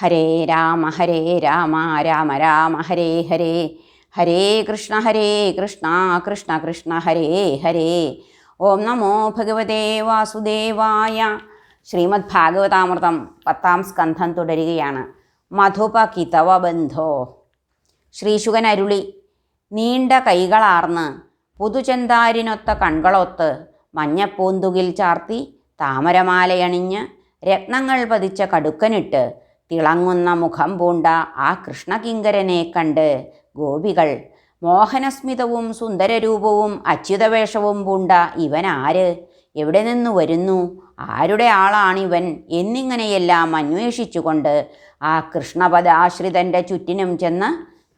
ഹരേ രാമ ഹരേ രാമ രാമ രാമ ഹരേ ഹരേ. ഹരേ കൃഷ്ണ ഹരേ കൃഷ്ണ കൃഷ്ണ കൃഷ്ണ ഹരേ ഹരേ. ഓം നമോ ഭഗവതേ വാസുദേവായ. ശ്രീമദ് ഭാഗവതാമൃതം പത്താം സ്കന്ധം തുടരുകയാണ്. മധുപകിതവ ബന്ധോ. ശ്രീശുകൻ അരുളി നീണ്ട കൈകളാർന്ന് പുതുചെന്താരിനൊത്ത കൺകളൊത്ത് മഞ്ഞപ്പൂന്തുകിൽ ചാർത്തി താമരമാലയണിഞ്ഞ് രത്നങ്ങൾ പതിച്ച കടുക്കനിട്ട് തിളങ്ങുന്ന മുഖം പൂണ്ട ആ കൃഷ്ണകിങ്കരനെ കണ്ട് ഗോപികൾ മോഹനസ്മിതവും സുന്ദരരൂപവും അച്യുതവേഷവും പൂണ്ട ഇവൻ ആര് എവിടെ നിന്ന് വരുന്നു? ആരുടെ ആളാണിവൻ? എന്നിങ്ങനെയെല്ലാം അന്വേഷിച്ചുകൊണ്ട് ആ കൃഷ്ണപദാശ്രിതന്റെ ചുറ്റിനും ചെന്ന്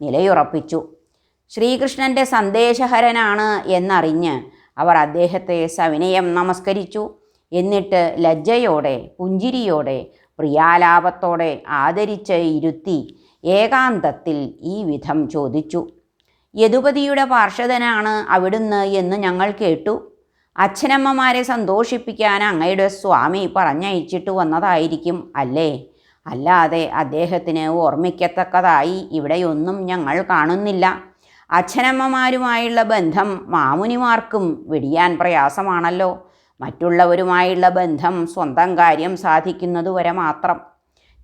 നിലയുറപ്പിച്ചു. ശ്രീകൃഷ്ണന്റെ സന്ദേശഹരനാണ് എന്നറിഞ്ഞ് അവർ അദ്ദേഹത്തെ സവിനയം നമസ്കരിച്ചു. എന്നിട്ട് ലജ്ജയോടെ പുഞ്ചിരിയോടെ പ്രിയാലാപത്തോടെ ആദരിച്ച് ഇരുത്തി ഏകാന്തത്തിൽ ഈ വിധം ചോദിച്ചു യദുപതിയുടെ പാർഷദനാണ് അവിടുന്ന് എന്ന് ഞങ്ങൾ കേട്ടു. അച്ഛനമ്മമാരെ സന്തോഷിപ്പിക്കാൻ അങ്ങയുടെ സ്വാമി പറഞ്ഞയച്ചിട്ട് വന്നതായിരിക്കും അല്ലേ? അല്ലാതെ അദ്ദേഹത്തിന് ഓർമ്മിക്കത്തക്കതായി ഇവിടെയൊന്നും ഞങ്ങൾ കാണുന്നില്ല. അച്ഛനമ്മമാരുമായുള്ള ബന്ധം മാമുനിമാർക്കും വെടിയാൻ പ്രയാസമാണല്ലോ. മറ്റുള്ളവരുമായുള്ള ബന്ധം സ്വന്തം കാര്യം സാധിക്കുന്നതുവരെ മാത്രം.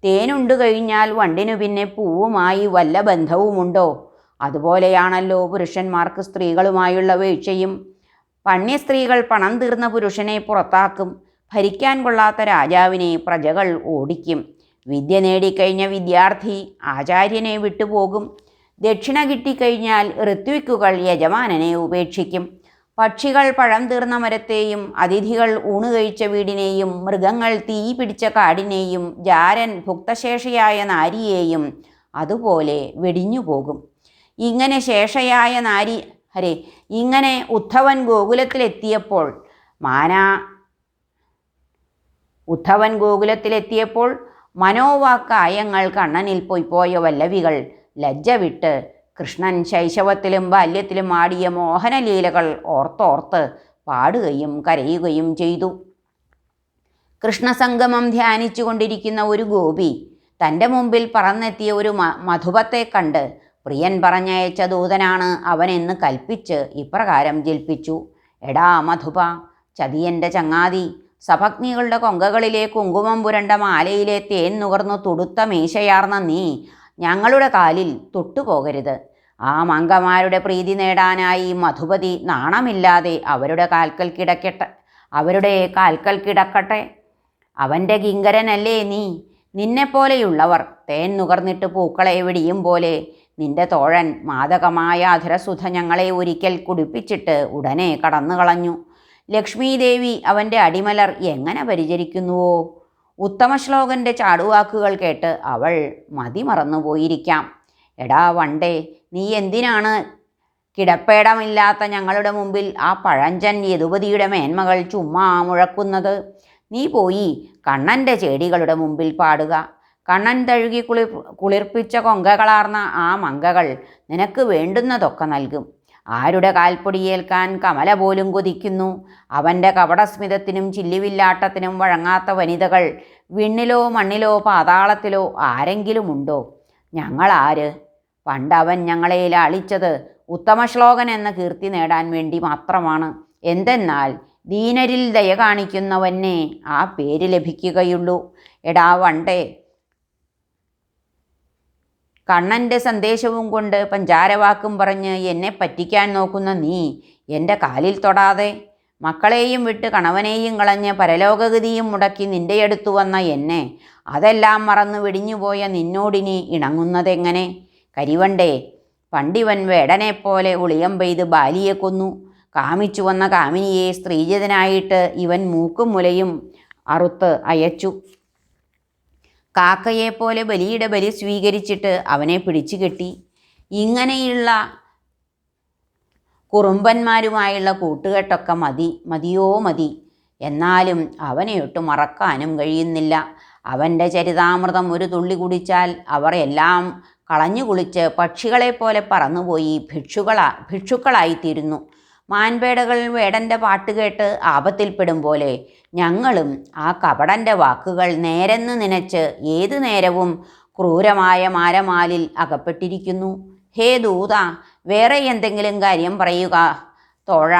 തേനുണ്ട് കഴിഞ്ഞാൽ വണ്ടിനു പിന്നെ പൂവുമായി വല്ല ബന്ധവുമുണ്ടോ? അതുപോലെയാണല്ലോ പുരുഷന്മാർക്ക് സ്ത്രീകളുമായുള്ള വീഴ്ചയും. പണ്യസ്ത്രീകൾ പണം തീർന്ന പുരുഷനെ പുറത്താക്കും. ഭരിക്കാൻ കൊള്ളാത്ത രാജാവിനെ പ്രജകൾ ഓടിക്കും. വിദ്യ നേടിക്കഴിഞ്ഞ വിദ്യാർത്ഥി ആചാര്യനെ വിട്ടുപോകും. ദക്ഷിണ കിട്ടിക്കഴിഞ്ഞാൽ ഋത്വിക്കുകൾ യജമാനനെ ഉപേക്ഷിക്കും. പക്ഷികൾ പഴം തീർന്ന മരത്തെയും അതിഥികൾ ഊണ് കഴിച്ച വീടിനെയും മൃഗങ്ങൾ തീ പിടിച്ച കാടിനെയും ജാരൻ ഭുക്തശേഷയായ നാരിയെയും അതുപോലെ വെടിഞ്ഞു പോകും. ഇങ്ങനെ ശേഷയായ നാരി ഹരേ ഇങ്ങനെ ഉദ്ധവൻ ഗോകുലത്തിലെത്തിയപ്പോൾ മാനാ ഉദ്ധവൻ ഗോകുലത്തിലെത്തിയപ്പോൾ മനോവാക്കായങ്ങൾ കണ്ണനിൽ പോയി പോയ വല്ലവികൾ ലജ്ജ വിട്ട് കൃഷ്ണൻ ശൈശവത്തിലും ബാല്യത്തിലും ആടിയ മോഹനലീലകൾ ഓർത്തോർത്ത് പാടുകയും കരയുകയും ചെയ്തു. കൃഷ്ണസംഗമം ധ്യാനിച്ചു കൊണ്ടിരിക്കുന്ന ഒരു ഗോപി തന്റെ മുമ്പിൽ പറന്നെത്തിയ ഒരു മധുപത്തെ കണ്ട് പ്രിയൻ പറഞ്ഞയച്ച ദൂതനാണ് അവനെന്ന് കൽപ്പിച്ച് ഇപ്രകാരം ജൽപ്പിച്ചു. എടാ മധുപ ചതിയന്റെ ചങ്ങാതി സഭഗ്നികളുടെ കൊങ്കകളിലെ കുങ്കുമം പുരണ്ട മാലയിലെ തേൻ നുകർന്നു തുടുത്ത മീശയാർന്ന നീ ഞങ്ങളുടെ കാലിൽ തൊട്ടുപോകരുത് ആ മംഗമാരുടെ പ്രീതി നേടാനായി മധുപതി നാണമില്ലാതെ അവരുടെ കാൽക്കൽ കിടക്കട്ടെ. അവരുടെ കാൽക്കൽ കിടക്കട്ടെ. അവന്റെ കിങ്കരനല്ലേ നീ? നിന്നെപ്പോലെയുള്ളവർ തേൻ നുകർന്നിട്ട് പൂക്കളെ വെടിയും പോലെ നിന്റെ തോഴൻ മാതകമായ അധരസുധ ഞങ്ങളെ ഒരിക്കൽ കുടിപ്പിച്ചിട്ട് ഉടനെ കടന്നു കളഞ്ഞു ലക്ഷ്മീദേവി അവന്റെ അടിമലർ എങ്ങനെ പരിചരിക്കുന്നുവോ? ഉത്തമ ശ്ലോകന്റെ ചാടുവാക്കുകൾ കേട്ട് അവൾ മതി മറന്നുപോയിരിക്കാം എടാ വണ്ടേ നീ എന്തിനാണ്? കിടപ്പേടമില്ലാത്ത ഞങ്ങളുടെ മുമ്പിൽ ആ പഴഞ്ചൻ യദുപതിയുടെ മേന്മകൾ ചുമ്മാ മുഴക്കുന്നത്. നീ പോയി കണ്ണന്റെ ചെടികളുടെ മുമ്പിൽ പാടുക. കണ്ണൻ തഴുകി കുളിർ കുളിർപ്പിച്ച കൊങ്കകളാർന്ന ആ മങ്കകൾ നിനക്ക് വേണ്ടുന്നതൊക്കെ നൽകും. ആരുടെ കാൽപ്പൊടിയേൽക്കാൻ കമല പോലും കൊതിക്കുന്നു? അവന്റെ കപടസ്മിതത്തിനും ചില്ലിവില്ലാട്ടത്തിനും വഴങ്ങാത്ത വനിതകൾ വിണ്ണിലോ മണ്ണിലോ പാതാളത്തിലോ ആരെങ്കിലുമുണ്ടോ? ഞങ്ങളാര് പണ്ടവൻ ഞങ്ങളെ ലാളിച്ചത് ഉത്തമ ശ്ലോകൻ എന്ന കീർത്തി നേടാൻ വേണ്ടി മാത്രമാണ്. എന്തെന്നാൽ ദീനരിൽ ദയ കാണിക്കുന്നവനെ ആ പേര് ലഭിക്കുകയുള്ളൂ. എടാ വണ്ടേ കണ്ണന്റെ സന്ദേശവും കൊണ്ട് പഞ്ചാരവാക്കും പറഞ്ഞ് എന്നെ പറ്റിക്കാൻ നോക്കുന്ന നീ എന്റെ കാലിൽ തൊടാതെ മക്കളെയും വിട്ട് കണവനെയും കളഞ്ഞ് പരലോകഗതിയും മുടക്കി നിന്റെ അടുത്തു വന്ന എന്നെ അതെല്ലാം മറന്ന് വെടിഞ്ഞുപോയ നിന്നോടിനി ഇണങ്ങുന്നതെങ്ങനെ? കരിവണ്ടേ പണ്ടിവൻ വേടനെപ്പോലെ ഉളിയം പെയ്ത് ബാലിയെ കൊന്നു. കാമിച്ചു വന്ന കാമിനിയെ സ്ത്രീജിതനായിട്ട് ഇവൻ മൂക്കും മുലയും അറുത്ത് അയച്ചു. കാക്കയെപ്പോലെ ബലിയുടെ ബലി സ്വീകരിച്ചിട്ട് അവനെ പിടിച്ചു കെട്ടി. ഇങ്ങനെയുള്ള കുറുമ്പന്മാരുമായുള്ള കൂട്ടുകെട്ടൊക്കെ മതി മതിയോ മതി. എന്നാലും അവനെ ഒട്ട് മറക്കാനും കഴിയുന്നില്ല. അവന്റെ ചരിതാമൃതം ഒരു തുള്ളി കുടിച്ചാൽ അവർ എല്ലാം കളഞ്ഞു കുളിച്ച് പക്ഷികളെപ്പോലെ പറന്നുപോയി ഭിക്ഷുക്കളാ ഭിക്ഷുക്കളായിത്തീരുന്നു. മാൻപേടകൾ വേടന്റെ പാട്ട് കേട്ട് ആപത്തിൽപ്പെടും പോലെ ഞങ്ങളും ആ കപടന്റെ വാക്കുകൾ നേരെന്ന് നനച്ച് ഏതു നേരവും ക്രൂരമായ മാരമാലിൽ അകപ്പെട്ടിരിക്കുന്നു. ഹേ ദൂത വേറെ എന്തെങ്കിലും കാര്യം പറയുക. തോഴ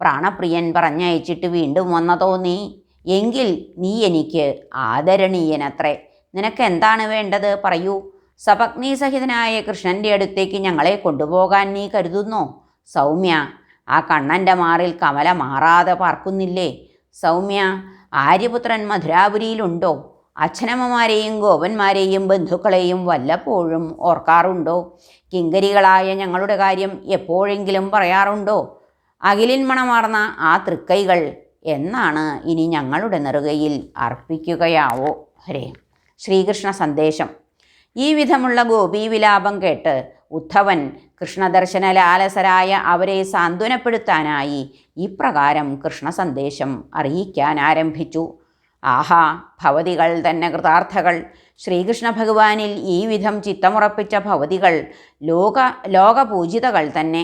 പ്രാണപ്രിയൻ പറഞ്ഞയച്ചിട്ട് വീണ്ടും വന്നതോ നീ? എങ്കിൽ നീ എനിക്ക് ആദരണീയനത്രേ. നിനക്ക് എന്താണ് വേണ്ടത് പറയൂ. സപത്നി സഹിതനായ കൃഷ്ണന്റെ അടുത്തേക്ക് ഞങ്ങളെ കൊണ്ടുപോകാൻ നീ കരുതുന്നോ? സൗമ്യ ആ കണ്ണന്റെ മാറിൽ കമല മാറാതെ പാർക്കുന്നില്ലേ? സൗമ്യ ആര്യപുത്രൻ മധുരാപുരിയിലുണ്ടോ? അച്ഛനമ്മമാരെയും ഗോപന്മാരെയും ബന്ധുക്കളെയും വല്ലപ്പോഴും ഓർക്കാറുണ്ടോ? കിങ്കരികളായ ഞങ്ങളുടെ കാര്യം എപ്പോഴെങ്കിലും പറയാറുണ്ടോ? അഖിലിൻ മണമാർന്ന ആ തൃക്കൈകൾ എന്നാണ് ഇനി ഞങ്ങളുടെ നെറുകയിൽ അർപ്പിക്കുകയാവോ? ഹരേ. ശ്രീകൃഷ്ണ സന്ദേശം. ഈ വിധമുള്ള ഗോപീവിലാപം കേട്ട് ഉദ്ധവൻ കൃഷ്ണദർശന ലാലസരായ അവരെ സാന്ത്വനപ്പെടുത്താനായി ഇപ്രകാരം കൃഷ്ണ സന്ദേശം അറിയിക്കാൻ ആരംഭിച്ചു. ആഹാ ഭവതികൾ തന്നെ കൃതാർത്ഥകൾ. ശ്രീകൃഷ്ണ ഭഗവാനിൽ ഈ വിധം ചിത്തമുറപ്പിച്ച ഭവതികൾ ലോക ലോകപൂജിതകൾ തന്നെ.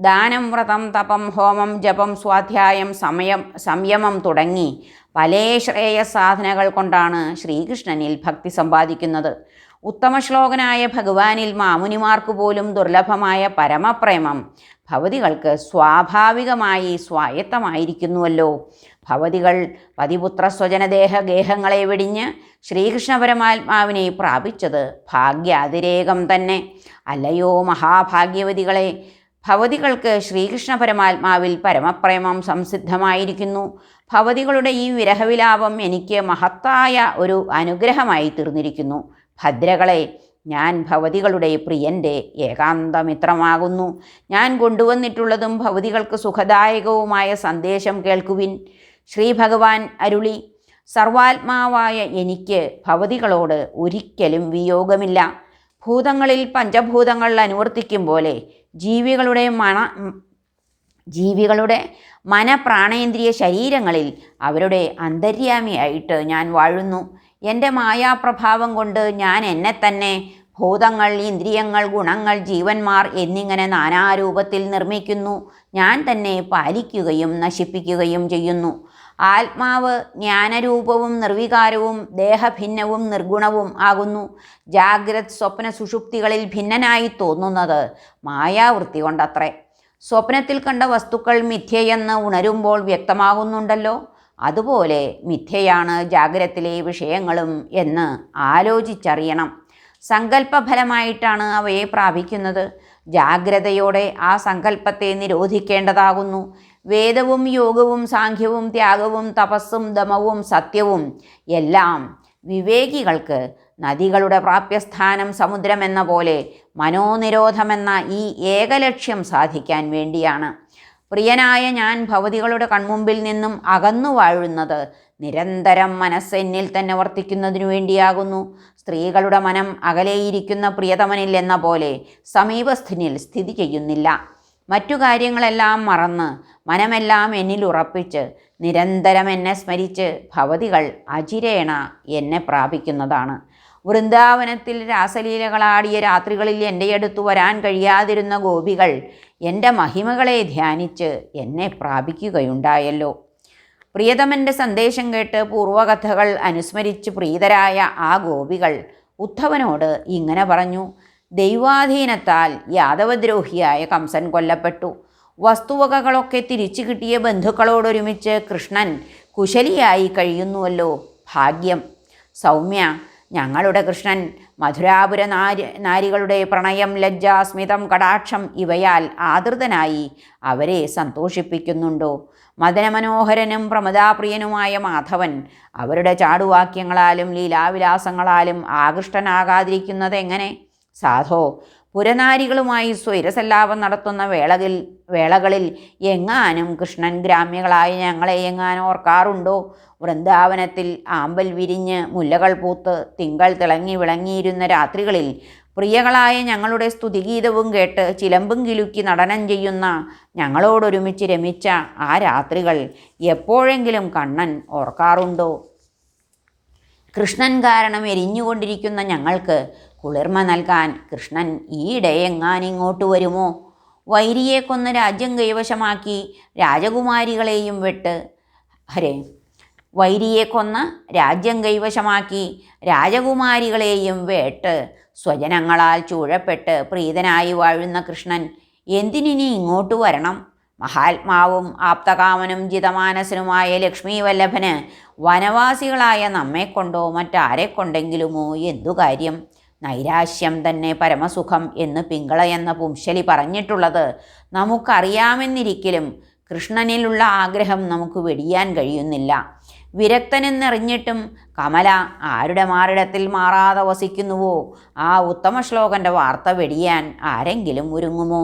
ദാനം വ്രതം തപം ഹോമം ജപം സ്വാധ്യായം സമയം സംയമം തുടങ്ങി പല ശ്രേയസാധനകൾ കൊണ്ടാണ് ശ്രീകൃഷ്ണനിൽ ഭക്തി സമ്പാദിക്കുന്നത്. ഉത്തമ ശ്ലോകനായ ഭഗവാനിൽ മാമുനിമാർക്ക് പോലും ദുർലഭമായ പരമപ്രേമം. ഭവതികൾക്ക് സ്വാഭാവികമായി സ്വായത്തമായിരിക്കുന്നുവല്ലോ. ഭവതികൾ പതിപുത്ര സ്വജനദേഹ ഗേഹങ്ങളെ വെടിഞ്ഞ് ശ്രീകൃഷ്ണ പരമാത്മാവിനെ പ്രാപിച്ചത് ഭാഗ്യാതിരേകം തന്നെ. അല്ലയോ മഹാഭാഗ്യവതികളെ ഭവതികൾക്ക് ശ്രീകൃഷ്ണ പരമാത്മാവിൽ പരമപ്രേമം സംസിദ്ധമായിരിക്കുന്നു. ഭവതികളുടെ ഈ വിരഹവിലാപം എനിക്ക് മഹത്തായ ഒരു അനുഗ്രഹമായി തീർന്നിരിക്കുന്നു. ഭദ്രകളെ ഞാൻ ഭവതികളുടെ പ്രിയന്റെ ഏകാന്തമിത്രമാകുന്നു. ഞാൻ കൊണ്ടുവന്നിട്ടുള്ളതും ഭവതികൾക്ക് സുഖദായകവുമായ സന്ദേശം കേൾക്കുവിൻ. ശ്രീ ഭഗവാൻ അരുളി സർവാത്മാവായ എനിക്ക് ഭവതികളോട് ഒരിക്കലും വിയോഗമില്ല. ഭൂതങ്ങളിൽ പഞ്ചഭൂതങ്ങൾ അനുവർത്തിക്കും പോലെ ജീവികളുടെ മണ ജീവികളുടെ മനപ്രാണേന്ദ്രിയ ശരീരങ്ങളിൽ അവരുടെ അന്തര്യാമിയായിട്ട് ഞാൻ വാഴുന്നു. എന്റെ മായാപ്രഭാവം കൊണ്ട് ഞാൻ എന്നെ തന്നെ ഭൂതങ്ങൾ ഇന്ദ്രിയങ്ങൾ ഗുണങ്ങൾ ജീവന്മാർ എന്നിങ്ങനെ നാനാരൂപത്തിൽ നിർമ്മിക്കുന്നു. ഞാൻ തന്നെ പാലിക്കുകയും നശിപ്പിക്കുകയും ചെയ്യുന്നു. ആത്മാവ് ജ്ഞാനരൂപവും നിർവികാരവും ദേഹഭിന്നവും നിർഗുണവും ആകുന്നു. ജാഗ്രത് സ്വപ്ന സുഷുപ്തികളിൽ ഭിന്നനായി തോന്നുന്നത് മായാവൃത്തി കൊണ്ടത്രേ. സ്വപ്നത്തിൽ കണ്ട വസ്തുക്കൾ മിഥ്യയെന്ന് ഉണരുമ്പോൾ വ്യക്തമാകുന്നുണ്ടല്ലോ. അതുപോലെ മിഥ്യയാണ് ജാഗ്രത്തിലെ വിഷയങ്ങളും എന്ന് ആലോചിച്ചറിയണം. സങ്കല്പഫലമായിട്ടാണ് അവയെ പ്രാപിക്കുന്നത്. ജാഗ്രതയോടെ ആ സങ്കല്പത്തെ നിരോധിക്കേണ്ടതാകുന്നു. വേദവും യോഗവും സാഖ്യവും ത്യാഗവും തപസ്സും ദമവും സത്യവും എല്ലാം വിവേകികൾക്ക് നദികളുടെ പ്രാപ്യസ്ഥാനം സമുദ്രമെന്ന പോലെ മനോനിരോധമെന്ന ഈ ഏകലക്ഷ്യം സാധിക്കാൻ വേണ്ടിയാണ്. പ്രിയനായ ഞാൻ ഭവതികളുടെ കൺമുമ്പിൽ നിന്നും അകന്നു വാഴുന്നത് നിരന്തരം മനസ്സെന്നിൽ തന്നെ വർത്തിക്കുന്നതിനു വേണ്ടിയാകുന്നു. സ്ത്രീകളുടെ മനം അകലെയിരിക്കുന്ന പ്രിയതമനിൽ എന്ന പോലെ സമീപസ്ഥനിൽ സ്ഥിതി ചെയ്യുന്നില്ല. മറ്റു കാര്യങ്ങളെല്ലാം മറന്ന് മനമെല്ലാം എന്നിൽ ഉറപ്പിച്ച് നിരന്തരം എന്നെ സ്മരിച്ച് ഭവതികൾ അചിരേണ എന്നെ പ്രാപിക്കുന്നതാണ്. വൃന്ദാവനത്തിൽ രാസലീലകളാടിയ രാത്രികളിൽ എന്റെ അടുത്ത് വരാൻ കഴിയാതിരുന്ന ഗോപികൾ എന്റെ മഹിമകളെ ധ്യാനിച്ച് എന്നെ പ്രാപിക്കുകയുണ്ടായല്ലോ. പ്രിയതമന്റെ സന്ദേശം കേട്ട് പൂർവകഥകൾ അനുസ്മരിച്ച് പ്രീതരായ ആ ഗോപികൾ ഉദ്ധവനോട് ഇങ്ങനെ പറഞ്ഞു. ദൈവാധീനത്താൽ യാദവദ്രോഹിയായ കംസൻ കൊല്ലപ്പെട്ടു. വസ്തുവകകളൊക്കെ തിരിച്ചു കിട്ടിയ ബന്ധുക്കളോടൊരുമിച്ച് കൃഷ്ണൻ കുശലിയായി കഴിയുന്നുവല്ലോ ഭാഗ്യം. സൗമ്യ ഞങ്ങളുടെ കൃഷ്ണൻ മധുരാപുര നാരി നാരികളുടെ പ്രണയം ലജ്ജ സ്മിതം കടാക്ഷം ഇവയാൽ ആദൃതനായി അവരെ സന്തോഷിപ്പിക്കുന്നുണ്ടോ? മദനമനോഹരനും പ്രമദാപ്രിയനുമായ മാധവൻ അവരുടെ ചാടുവാക്യങ്ങളാലും ലീലാവിലാസങ്ങളാലും ആകൃഷ്ടനാകാതിരിക്കുന്നത് എങ്ങനെ? സാധോ പുരനാരികളുമായി സ്വൈരസല്ലാപം നടത്തുന്ന വേളകിൽ വേളകളിൽ എങ്ങാനും കൃഷ്ണൻ ഗ്രാമ്യകളായ ഞങ്ങളെ എങ്ങാനും ഓർക്കാറുണ്ടോ? വൃന്ദാവനത്തിൽ ആമ്പൽ വിരിഞ്ഞ് മുല്ലകൾ പൂത്ത് തിങ്കൾ തിളങ്ങി വിളങ്ങിയിരുന്ന രാത്രികളിൽ പ്രിയകളായ ഞങ്ങളുടെ സ്തുതിഗീതവും കേട്ട് ചിലമ്പും കിലുക്കി നടനം ചെയ്യുന്ന ഞങ്ങളോടൊരുമിച്ച് രമിച്ച ആ രാത്രികൾ എപ്പോഴെങ്കിലും കണ്ണൻ ഓർക്കാറുണ്ടോ? കൃഷ്ണൻ കാരണം എരിഞ്ഞുകൊണ്ടിരിക്കുന്ന ഞങ്ങൾക്ക് കുളിർമ നൽകാൻ കൃഷ്ണൻ ഈയിടെ എങ്ങാനിങ്ങോട്ട് വരുമോ? വൈരിയെ കൊന്ന് രാജ്യം കൈവശമാക്കി രാജകുമാരികളെയും വിട്ട് ഹരേ. വൈരിയെ കൊന്ന് രാജ്യം കൈവശമാക്കി രാജകുമാരികളെയും വേട്ട് സ്വജനങ്ങളാൽ ചൂഴപ്പെട്ട് പ്രീതനായി വാഴുന്ന കൃഷ്ണൻ എന്തിനി ഇങ്ങോട്ട് വരണം? മഹാത്മാവും ആപ്തകാമനും ജിതമാനസനുമായ ലക്ഷ്മി വല്ലഭന് വനവാസികളായ നമ്മെക്കൊണ്ടോ മറ്റാരെ കൊണ്ടെങ്കിലുമോ എന്തു കാര്യം? നൈരാശ്യം തന്നെ പരമസുഖം എന്ന് പിങ്കള എന്ന പുംശലി പറഞ്ഞിട്ടുള്ളത് നമുക്കറിയാമെന്നിരിക്കലും കൃഷ്ണനിലുള്ള ആഗ്രഹം നമുക്ക് വെടിയാൻ കഴിയുന്നില്ല. വിരക്തനെന്നറിഞ്ഞിട്ടും കമല ആരുടെ മാറിടത്തിൽ മാറാതെ വസിക്കുന്നുവോ? ആ ഉത്തമ ശ്ലോകന്റെ വാർത്ത വെടിയാൻ ആരെങ്കിലും ഒരുങ്ങുമോ?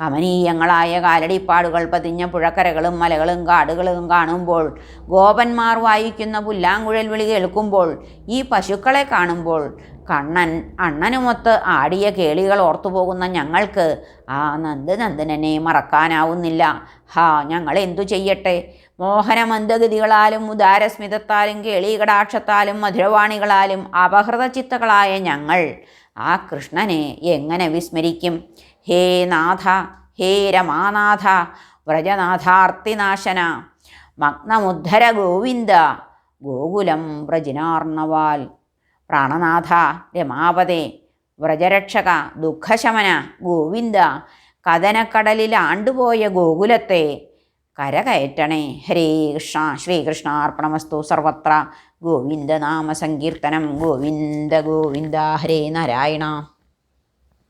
കമനീയങ്ങളായ കാലടിപ്പാടുകൾ പതിഞ്ഞ പുഴക്കരകളും മലകളും കാടുകളും കാണുമ്പോൾ ഗോപന്മാർ വായിക്കുന്ന പുല്ലാങ്കുഴൽ വിളി കേൾക്കുമ്പോൾ ഈ പശുക്കളെ കാണുമ്പോൾ കണ്ണൻ അണ്ണനുമൊത്ത് ആടിയ കേളികൾ ഓർത്തുപോകുന്ന ഞങ്ങൾക്ക് ആ നന്ദനന്ദനനെ മറക്കാനാവുന്നില്ല. ഹാ ഞങ്ങൾ എന്തു ചെയ്യട്ടെ? മോഹനമന്ദഗതികളാലും ഉദാരസ്മിതത്താലും കേളികടാക്ഷത്താലും മധുരവാണികളാലും അപഹൃതചിത്തകളായ ഞങ്ങൾ ആ കൃഷ്ണനെ എങ്ങനെ വിസ്മരിക്കും? ഹേ നാഥ ഹേ രമാനാഥ വ്രജനാഥാർത്തിനാശന മഗ്നമുദ്ധര ഗോവിന്ദ ഗോകുലം വ്രജിനാർണവാൽ. പ്രാണനാഥ രമാപതേ വ്രജരക്ഷക ദുഃഖശമന ഗോവിന്ദ കഥനക്കടലിൽ ആണ്ടുപോയ ഗോകുലത്തെ കരകയറ്റണേ. ഹരേ കൃഷ്ണ ശ്രീകൃഷ്ണാർപ്പണമസ്തു സർവത്ര. ഗോവിന്ദനാമസങ്കീർത്തനം. ഗോവിന്ദ ഗോവിന്ദ ഹരേ നാരായണ.